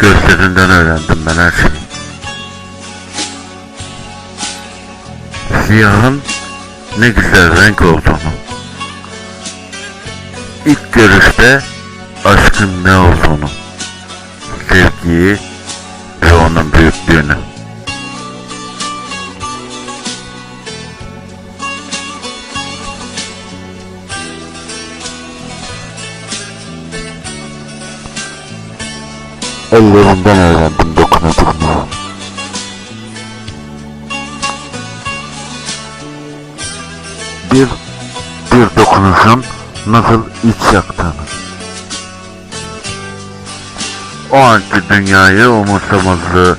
Gözlerinden öğrendim ben her şeyi. Siyahın ne güzel renk olduğunu. İlk görüşte aşkın ne olduğunu. Sevgiyi ve onun büyüklüğünü. Ellerinden öğrendim dokunabilmeyi. Bir, bir dokunuşun nasıl iç yaktığını. O anki dünyayı umursamazlığı.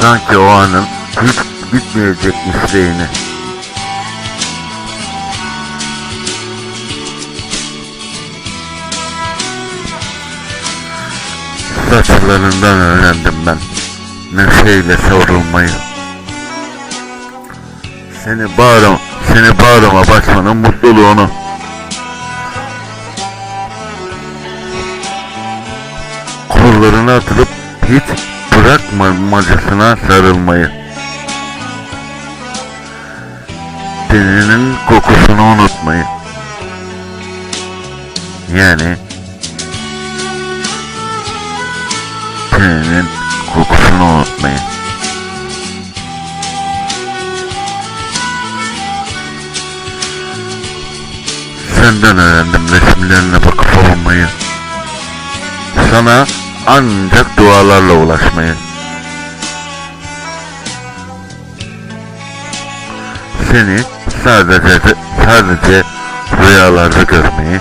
Sanki o anın hiç bitmeyecek isteğini. Saçlarından öğrendim ben neşeyle savrulmayı. Seni bağrım, seni bağrıma basmanın mutluluğunu. Kollarına atılıp hiç bırakmamacasına sarılmayı. Teninin kokusunu unutmayı. Yani teninin kokusunu unutmayın. Senden öğrendim resimlerine bakıp olmayı. Sana ancak dualarla ulaşmayı. Seni sadece sadece rüyalarda görmeyi.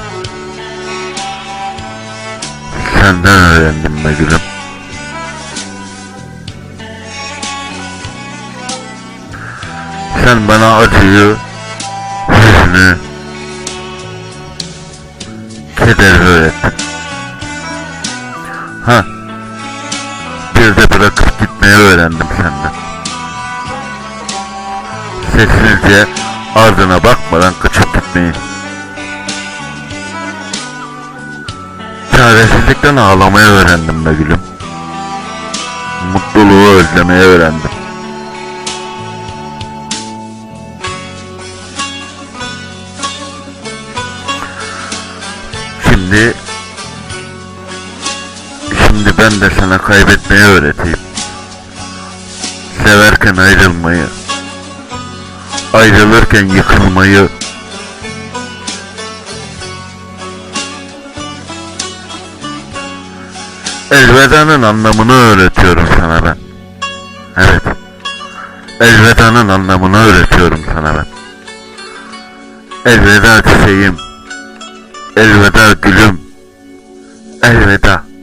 Senden öğrendim be gülüm. Sen bana acıyı, hüznü, kederi öğrettin. Ha, bir de bırakıp gitmeyi öğrendim senden. Sessizce ardına bakmadan kaçıp gitmeyi. Çaresizlikten ağlamayı öğrendim be gülüm. Mutluluğu özlemeyi öğrendim. Şimdi Şimdi ben de sana kaybetmeyi öğreteyim. Severken ayrılmayı, ayrılırken yıkılmayı, elvedanın anlamını öğretiyorum sana ben. Evet, elvedanın anlamını öğretiyorum sana ben. Elveda çiçeğim, elveda gülüm, elveda.